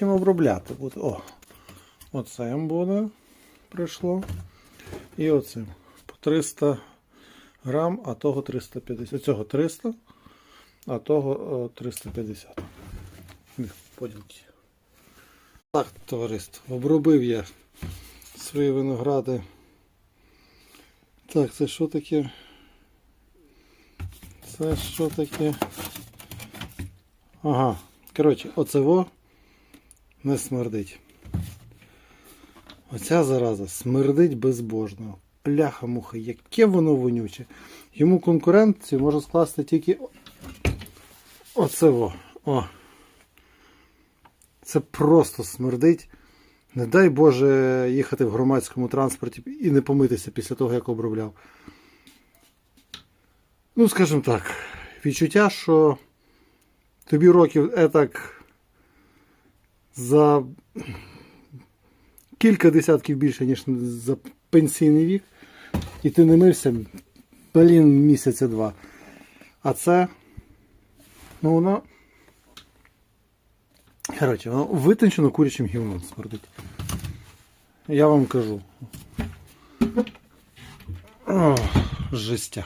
чим обробляти. От, о, оцим буде прийшло. І оцим. По 300 грам, а того 350. Цього 300, а того о, 350. Їх Поділки. Так, товариство, обробив я свої виногради. Так, це що таке? Це що таке? Ага. Коротше, оце во не смердить. Оця зараза смердить безбожно. Пляха-муха, яке воно вонюче. Йому конкуренцію може скласти тільки оце во. О. Це просто смердить. Не дай Боже їхати в громадському транспорті і не помитися після того, як обробляв. Ну, скажімо так, відчуття, що тобі років етак за кілька десятків більше, ніж за пенсійний вік, і ти не мився, блін, місяця два. А це, ну воно. Коротше, воно витончено курячим гівном смердить. Я вам кажу. О, жестяк.